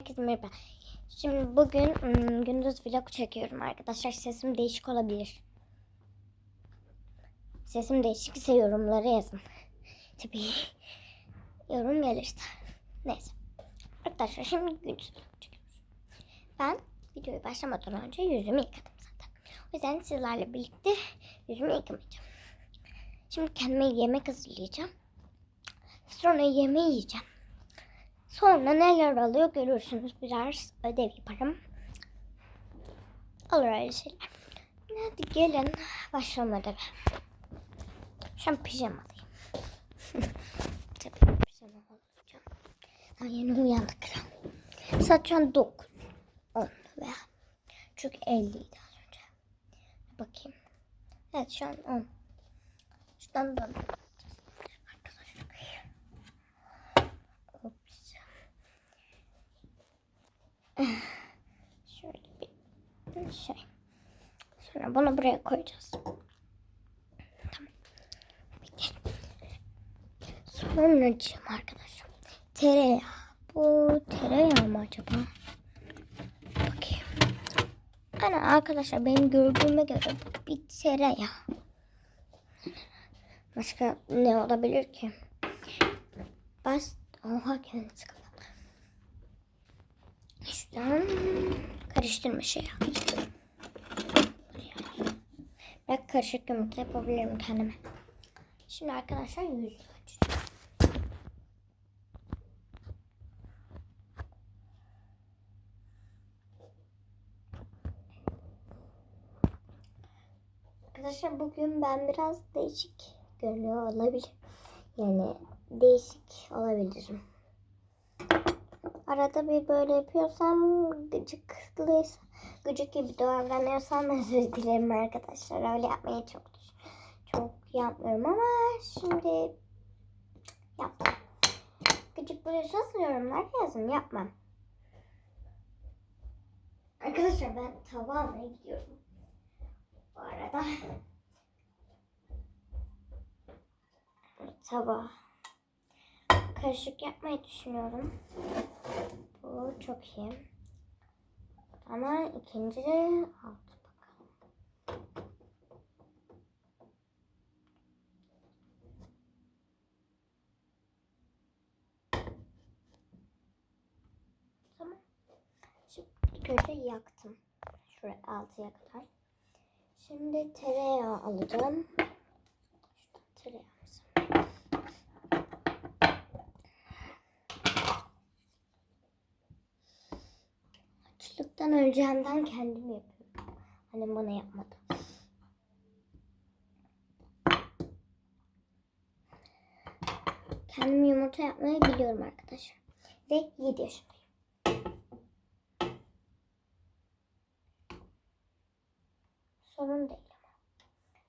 Herkese merhaba. Şimdi bugün ım, gündüz vlog çekiyorum arkadaşlar. Sesim değişik olabilir. Sesim değişikse yorumlara yazın. Tabii yorum gelirse. Neyse. Arkadaşlar şimdi gündüz vlog çekiyoruz. Ben videoyu başlamadan önce yüzümü yıkadım zaten. O yüzden sizlerle birlikte yüzümü yıkamayacağım. Şimdi kendime yemek hazırlayacağım. Sonra yemeği yiyeceğim. Sonra neler alıyor görürsünüz. Biraz ödev yaparım. Olur öyle şeyler. Hadi gelin başlayalım ödeve. Şu an pijamalıyım. Tabii pijama olacağım. Daha yeni uyandık. Saat şu an 9. 10 veya. Çünkü 50 idi az önce. Bakayım. Evet şu an 10. Şuradan dön. Arkadaşlar. Ops. Şöyle bir şey. Sonra bunu buraya koyacağız. Tamam. Sonracığım arkadaşlar. Tereyağı. Bu tereyağı mı acaba? Bakayım. Aynen arkadaşlar benim gördüğüme göre bu bir tereyağı. Başka ne olabilir ki? Bas. Oha kendisi kadar. Şuradan karıştırma şey yapacağım. Ben karışık yumurta yapabilirim kendime. Şimdi arkadaşlar yüz açacağım. Arkadaşlar bugün ben biraz değişik görünüyor olabilir. Yani değişik olabilirim. Arada bir böyle yapıyorsam gıcıklıysa, gıcık gibi davranıyorsam özür dilerim arkadaşlar. Öyle yapmayı çok çok yapmıyorum ama şimdi yaptım. Gıcık buluyorsanız yorumlar yazın yapmam. Arkadaşlar ben tava almaya gidiyorum. Bu arada tava karışık yapmayı düşünüyorum. Bu çok iyi. Ama ikinci de alt bakalım. Tamam. Şimdi ilk önce yaktım. Şuraya altıya kadar. Şimdi tereyağı alacağım. Şuradan tereyağımızı. Açlıktan öleceğimden kendim yapıyorum. Annem bana yapmadı. Kendim yumurta yapmayı biliyorum arkadaşlar. Ve 7 yaşındayım. Sorun değil ama.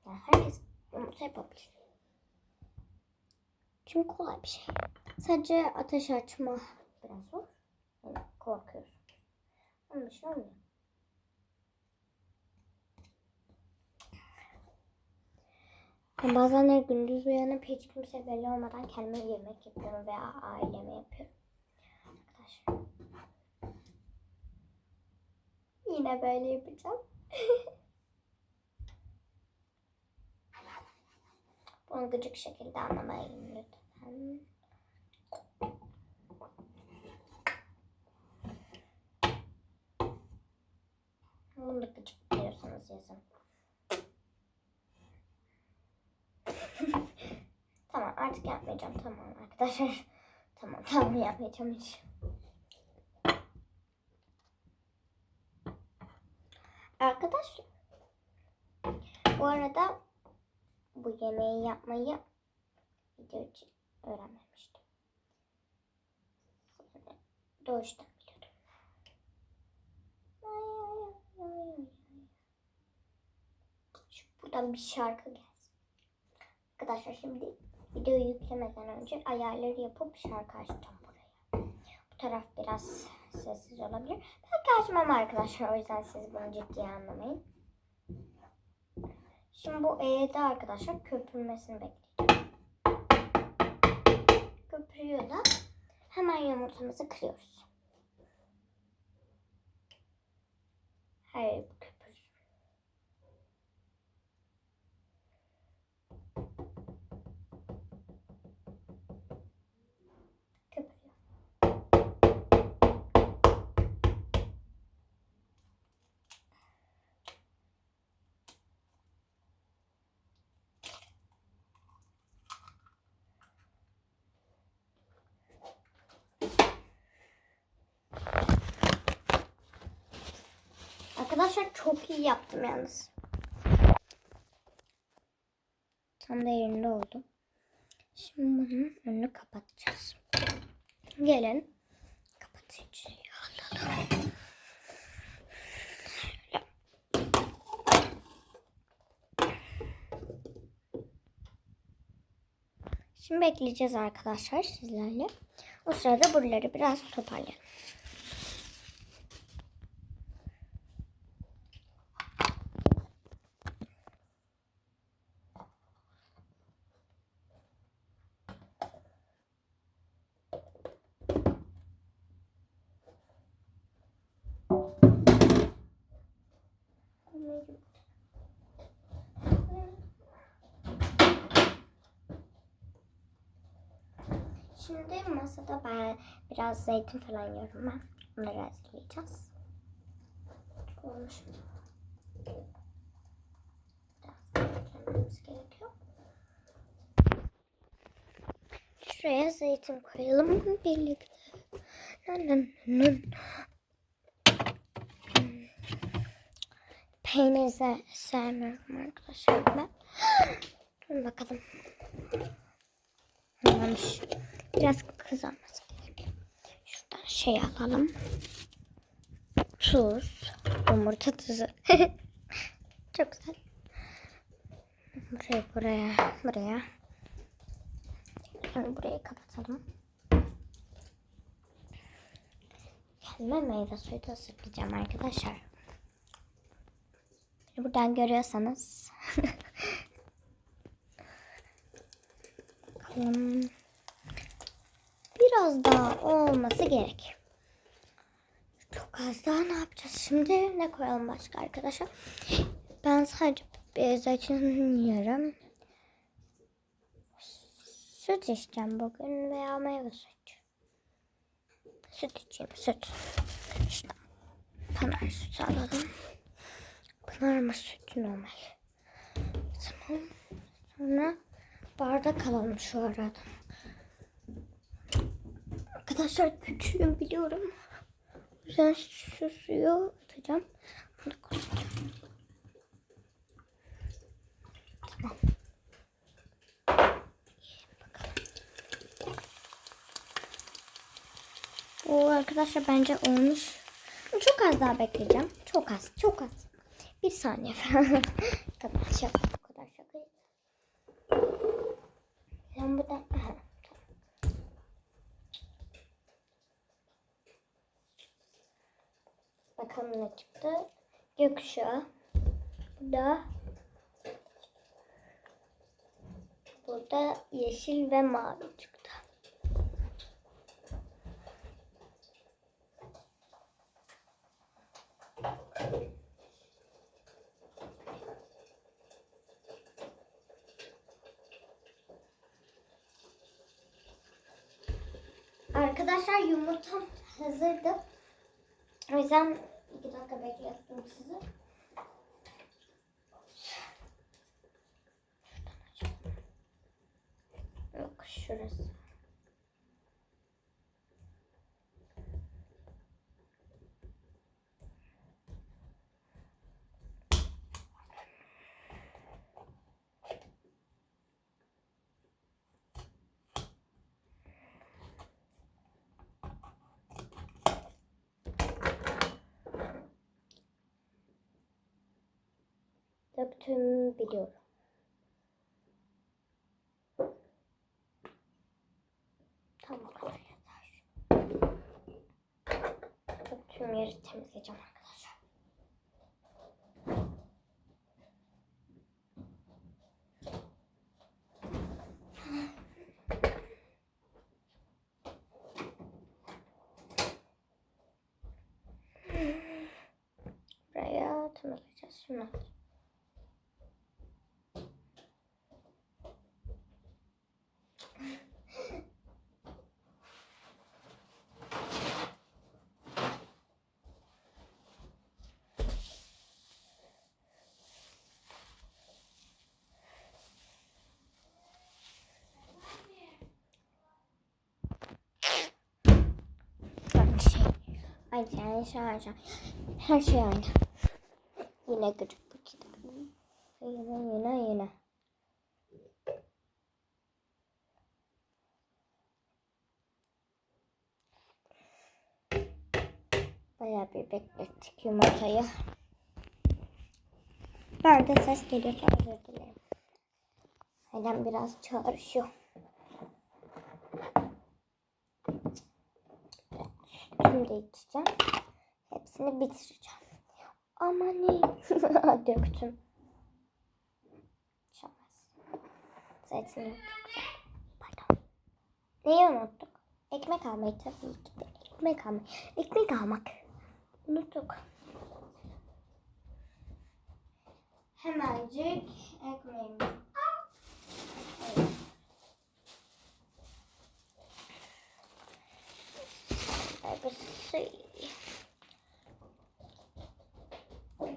Yani herkes yumurta yapabilir. Çünkü kolay bir şey. Sadece ateş açma biraz zor. Yani korkuyorsun. Olmuyor. Ben bazenleri gündüz uyanıp hiç kimse belli olmadan kendime yemek yapıyorum veya aileme yapıyorum. Arkadaşlar. Yine böyle yapacağım. Bunu gıcık şekilde anlamayın lütfen. Bunu da gıcık biliyorsanız yazın. tamam artık yapmayacağım tamam arkadaşlar. Tamam tamam yapmayacağım hiç. Arkadaşlar bu arada bu yemeği yapmayı video için öğrenmemiştim. Doğuştan buradan bir şarkı gelsin. Arkadaşlar şimdi videoyu yüklemeden önce ayarları yapıp şarkı açacağım buraya. Bu taraf biraz sessiz olabilir. Belki açmam arkadaşlar o yüzden siz bunu ciddiye anlamayın. Şimdi bu E'de arkadaşlar köpürmesini bekleyeceğim. Köpürüyor da hemen yumurtamızı kırıyoruz. Hayır köpür. Köpürüyor. Arkadaşlar çok iyi yaptım yalnız. Tam da yerinde oldu. Şimdi bunun önünü kapatacağız. Gelin. Kapatıcıyı alalım. Şimdi bekleyeceğiz arkadaşlar sizlerle. O sırada buraları biraz toparlayalım. Şimdi masada ben biraz zeytin falan yiyorum ben. Onları hazırlayacağız. Olmuş. Gerekiyor. Şuraya zeytin koyalım birlikte. Nın. Peynir se- sevmiyorum arkadaşlar ben. Dur bakalım. Olmamış. Biraz kızarması gerekiyor. Şuradan alalım. Tuz. Yumurta tuzu. Çok güzel. Buraya buraya buraya. Şimdi burayı kapatalım. Kendime meyve suyu da hazırlayacağım arkadaşlar. Buradan görüyorsanız. Bakalım. Biraz daha olması gerek. Çok az daha ne yapacağız şimdi? Ne koyalım başka arkadaşlar? Ben sadece bir zeytin yiyorum. Süt içeceğim bugün veya meyve suyu. Süt içeyim süt. İşte Pınar sütü alalım. Pınar mı sütü normal. Tamam. Sonra bardak alalım şu arada. Arkadaşlar küçüğüm biliyorum. Yüzden şu suyu atacağım. Bunu koyacağım. Tamam. O arkadaşlar bence olmuş. Çok az daha bekleyeceğim. Çok az, çok az. Bir saniye falan. tamam, şaka. Bu kadar şaka. Ben buradan... Aha, tamam. Bakalım çıktı. Gökkuşağı. Burada Burada yeşil ve mavi çıktı. Arkadaşlar yumurtam hazırdı. O yüzden iki dakika beklettim sizi. Yok şurası. Döktüğümü biliyorum. Tamam bu kadar yeter. Döktüğüm yeri temizleyeceğim arkadaşlar. Buraya yumurtamı alacağız. Aynı şey. Aynı şey, aynı şey. Her şey aynı. Yine gıcıklık. Yine, yine, yine. Bayağı bir beklettik yumurtayı. Nerede ses geliyorsa özür dilerim. Neden biraz çağrışıyor. Sütümü de içeceğim. Hepsini bitireceğim. Ama ne? Döktüm. Çalmaz. Zeytin yok. Çok güzel. Pardon. Neyi unuttuk? Ekmek almayı tabii ki de. Ekmek almayı. Ekmek almak. Unuttuk. Hemencik ekmeğimizi Evet. Hepsi.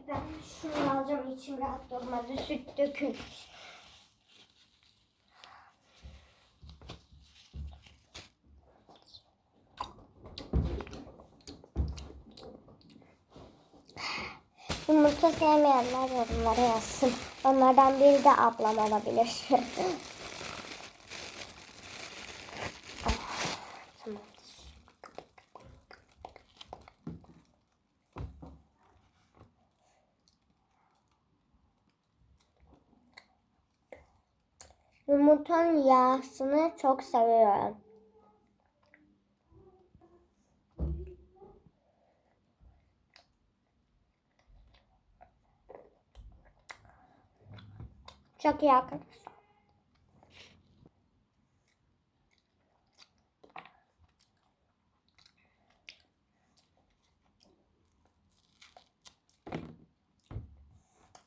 Ben şunu alacağım içim rahat durmadı. Süt dökülmüş. Yumurta sevmeyenler yorumlara yazsın. Onlardan biri de ablam olabilir. Ah, Tamamdır. Yumurtanın yağsını çok seviyorum. Çok iyi arkadaşlar.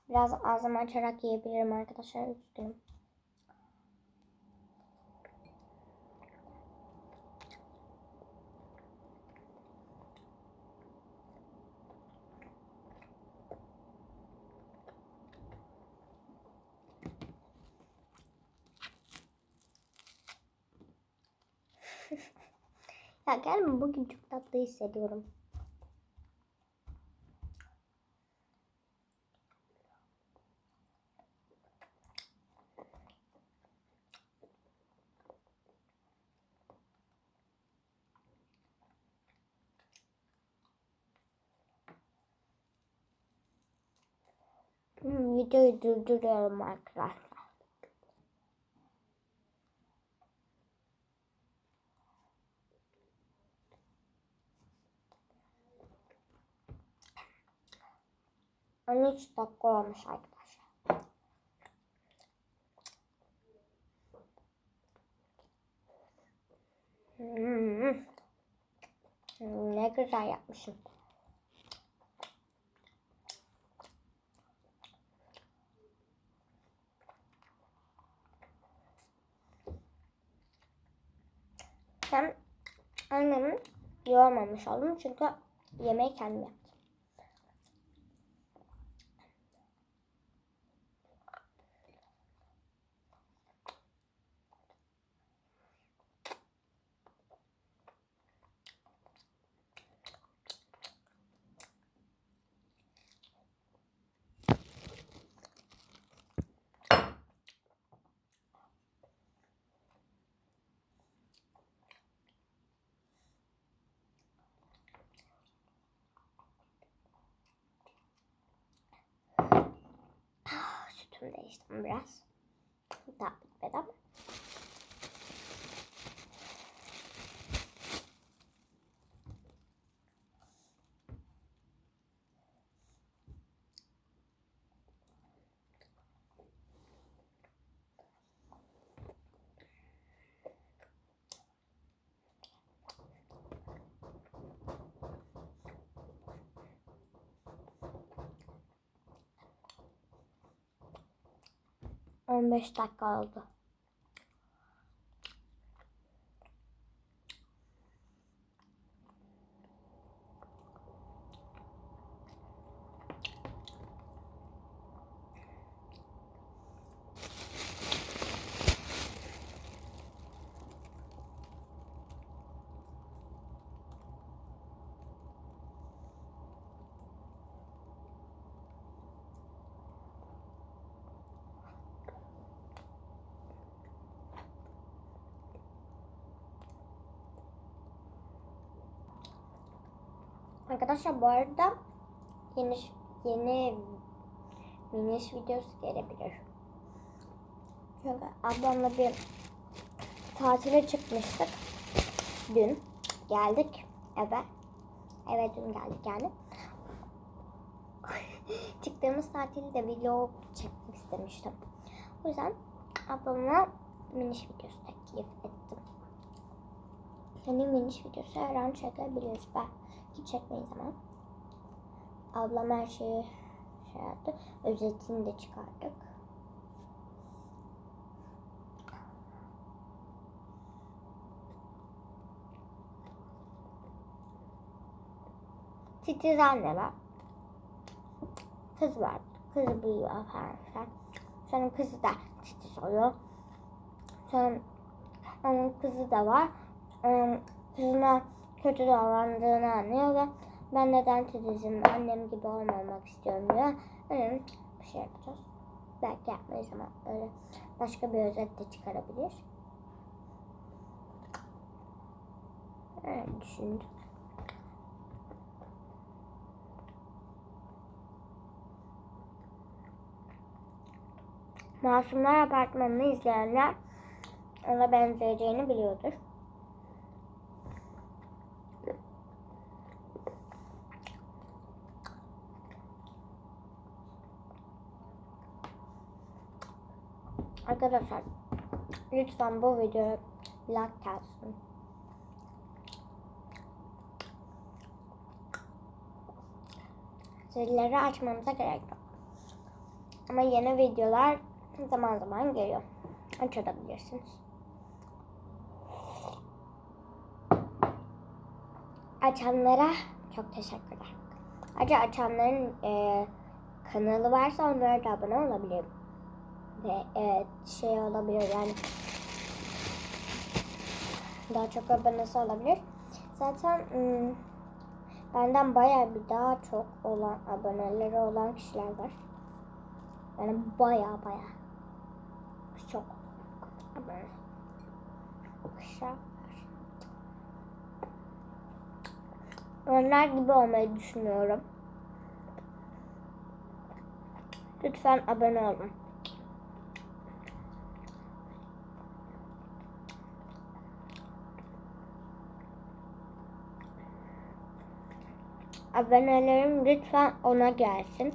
Biraz ağzımı açarak yiyebilirim arkadaşlar. Üzgünüm. Ya gelme bugün çok tatlı hissediyorum. Hmm, videoyu durduruyorum arkadaşlar. On üç dakika olmuş arkadaşlar. Hmm. Ne güzel yapmışım. Ben annemi yormamış oldum çünkü yemeği kendim yaptım. Sütümü değiştirdim biraz. Daha bitmedi. 15 dakika oldu. Arkadaşlar bu arada yeni yeni miniş videosu gelebilir. Çünkü ablamla bir tatile çıkmıştık. Dün geldik eve. Eve dün geldik yani. Çıktığımız tatilde vlog çekmek istemiştim. O yüzden ablama miniş videosu teklif ettim. Hani miniş videosu her an çekebiliyoruz. Belki çekmeyiz ama. Ablam her şeyi şey yaptı. Özetini de çıkardık. Titiz anne var. Kız var. Kızı büyüyor arkadaşlar. Sonra kızı da titiz oluyor. Sonra onun kızı da var. Onun kızına kötü davrandığını anlıyor ve ben neden titizim, annem gibi olmamak istiyorum diyor. Öyle bir şey yapacağız. Belki yapmayız ama öyle başka bir özet de çıkarabilir. Öyle düşündüm. Masumlar Apartmanı'nı izleyenler ona benzeyeceğini biliyordur. Arkadaşlar lütfen bu videoya like gelsin. Zilleri açmamıza gerek yok. Ama yeni videolar zaman zaman geliyor. Açabilirsiniz. Açanlara çok teşekkürler. Ayrıca açanların e, kanalı varsa onlara da abone olabilir. Ve e, şey olabilir yani daha çok abonesi olabilir. Zaten ım, benden bayağı bir daha çok olan aboneleri olan kişiler var. Yani baya baya çok abone. Onlar gibi olmayı düşünüyorum. Lütfen abone olun. Abonelerim lütfen ona gelsin.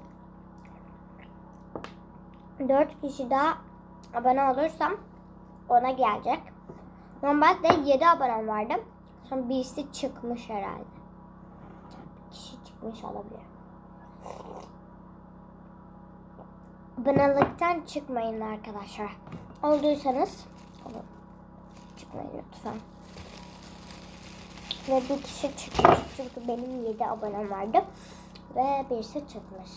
4 kişi daha abone olursam ona gelecek. Normalde 7 abonem vardı. Sonra birisi çıkmış herhalde. Bir kişi çıkmış olabilir. Abonelikten çıkmayın arkadaşlar. Olduysanız çıkmayın lütfen. Ve bir kişi çıkmış çünkü benim 7 abonem vardı. Ve birisi çıkmış.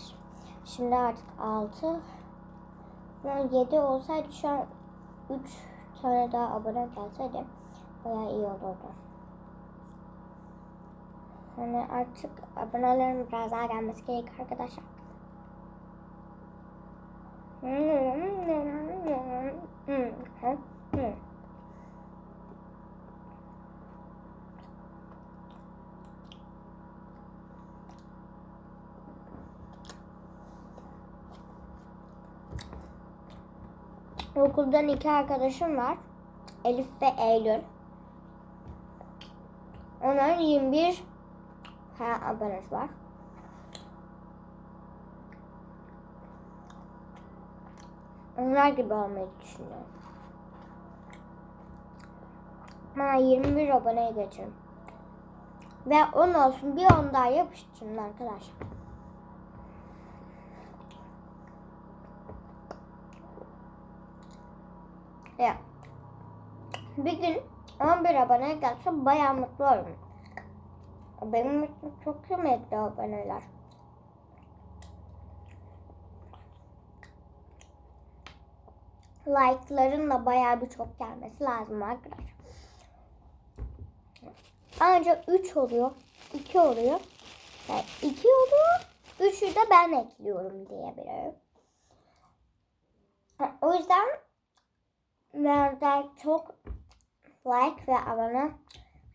Şimdi artık 6 yani 7 olsaydı şu an 3 tane daha abone gelseydi bayağı iyi olurdu. Yani artık abonelerin biraz daha gelmesi gerek arkadaşlar. Okuldan iki arkadaşım var. Elif ve Eylül. Onların 21 ha, abonesi var. Onlar gibi olmayı düşünüyorum. Bana 21 aboneye geçin. Ve 10 olsun bir 10 daha yapıştırın arkadaşlar. Ya. Bir gün 11 abone gelse bayağı mutlu olurum. Benim için çok kıymetli aboneler. Like'ların da bayağı bir çok gelmesi lazım arkadaşlar. Ancak 3 oluyor, 2 oluyor. Yani 2 oluyor, 3'ü de ben ekliyorum diyebilirim. O yüzden nerede çok like ve abone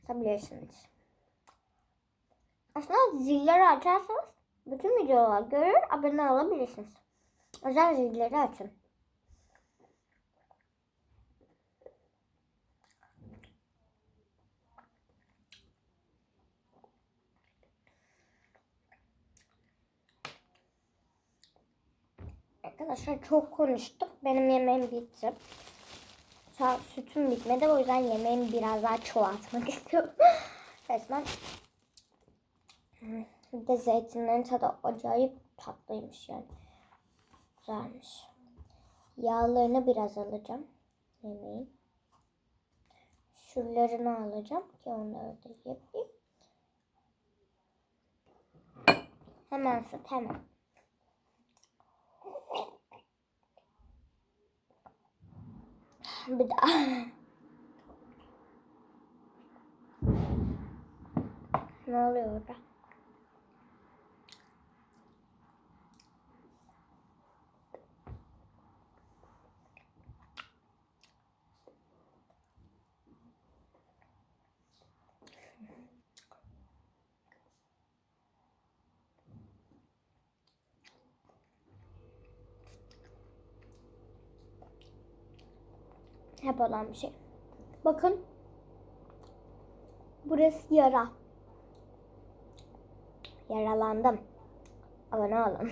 atabilirsiniz. Aslında zilleri açarsanız bütün videolar görür abone olabilirsiniz. Yüzden zilleri açın. Arkadaşlar çok konuştuk. Benim yemeğim bitti. Sa sütüm bitmedi. O yüzden yemeğimi biraz daha çoğaltmak istiyorum. Resmen. Bir de zeytinlerin tadı acayip tatlıymış yani. Güzelmiş. Yağlarını biraz alacağım. Yemeğin. Şuralarını alacağım ki onları da yapayım. Hemen süt hemen. Bir daha. ne oluyor orada? Hep olan bir şey. Bakın. Burası yara. Yaralandım. Abone olun.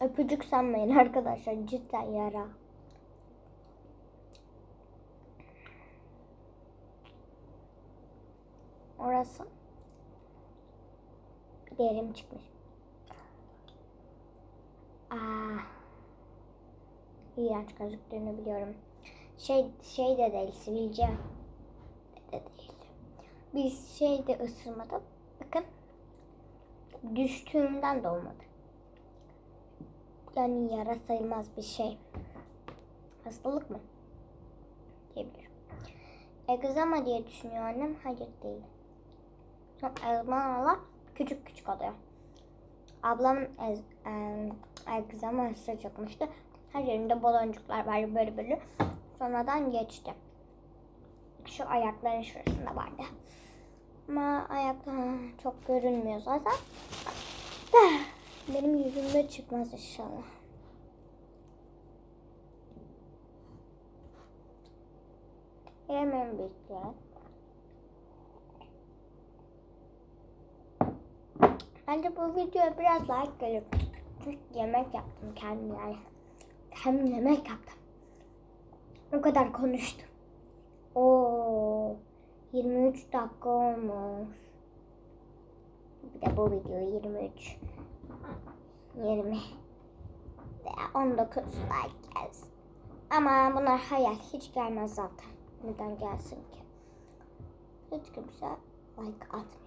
Öpücük sanmayın arkadaşlar. Cidden yara. Orası. Derim çıkmış. Aa. İğrenç gözüktüğünü biliyorum. Şey şey de değil, sivilce de değil. Biz şey de ısırmadım. Bakın. Düştüğümden de olmadı. Yani yara sayılmaz bir şey. Hastalık mı? Diyebilirim. Egzama diye düşünüyor annem. Hayır değil. Egzamalar küçük küçük oluyor. Ablam ez, e, egzama çıkmıştı. Her yerinde baloncuklar var böyle böyle. Sonradan geçti. Şu ayakların şurasında vardı. Ama ayaklar çok görünmüyor zaten. Benim yüzümde çıkmaz inşallah. Hemen bitti. Bence bu videoya biraz like gelir. Yemek yaptım kendim Kendim yemek yaptım. O kadar konuştum. Oo, 23 dakika olmuş. Bir de bu video 23. 20 veya 19 like gelsin. Ama bunlar hayal hiç gelmez zaten. Neden gelsin ki? Hiç kimse like atmıyor.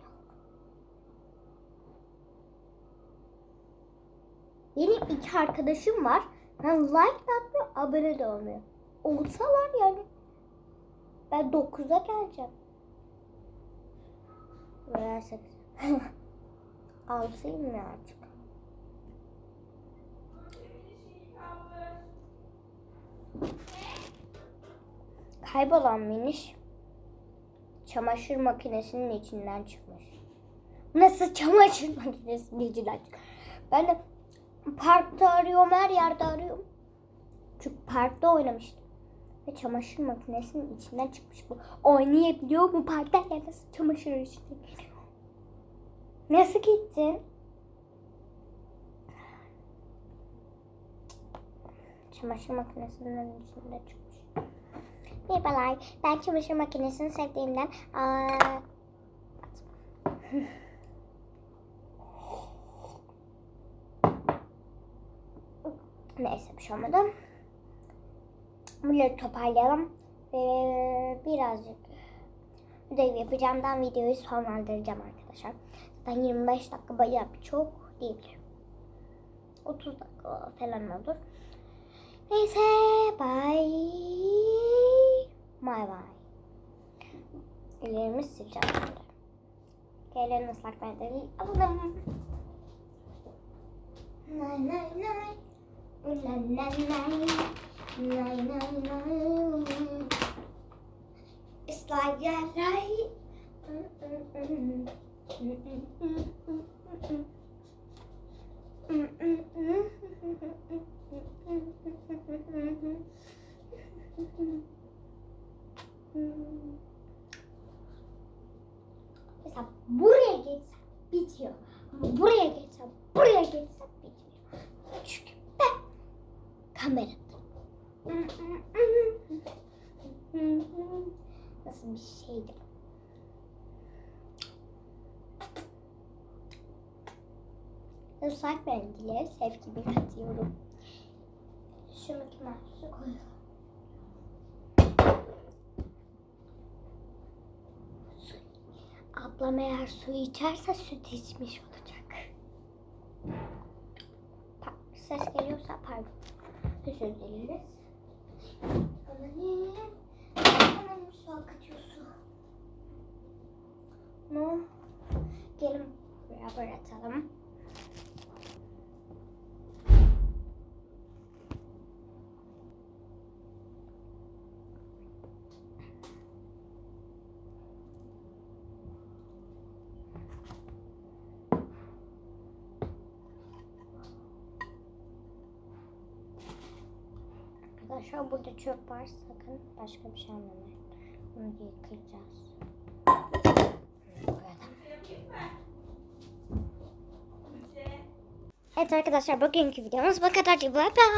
Benim iki arkadaşım var. Ben like de atmıyor, abone de olmuyor. Olsalar yani ben 9'a geleceğim. Veya 8. Altıyım mı artık? Kaybolan miniş çamaşır makinesinin içinden çıkmış. Nasıl çamaşır makinesinin içinden çıkmış? Ben de parkta arıyorum, her yerde arıyorum. Çünkü parkta oynamıştım. Ve çamaşır makinesinin içinden çıkmış bu. Oynayabiliyor mu parkta ya nasıl çamaşır içinde? Nasıl gittin? Çamaşır makinesinin içinde çıkmış. Merhabalar. Ben çamaşır makinesini sevdiğimden aa, Neyse bir şey olmadı. Bunları toparlayalım. Ve birazcık ödev yapacağımdan videoyu sonlandıracağım arkadaşlar. Zaten 25 dakika bayağı bir çok değil. 30 dakika falan olur. Neyse bye. Bye bye. Ellerimi sileceğim şimdi. Gelen ıslak mendili alalım. Nay nay nay. Nay nay. Islak yerler. Mesela buraya geçsem bitiyor. Ama buraya geçsem, buraya geçsem bitiyor. Çünkü ben kamerada. Nasıl bir şeydi? Islak mendile sevgimi katıyorum. Şunu kime su koyalım. Ablam eğer su içerse süt içmiş olacak. Ses geliyorsa pardon. Özür dileriz. Anne. Hemen su akıtıyorsun. No. Gelin buraya bırakalım. Arkadaşlar burada çöp var. Sakın başka bir şey almamayın. Bunu yıkayacağız. Evet arkadaşlar bugünkü videomuz bu kadar. Bye bye.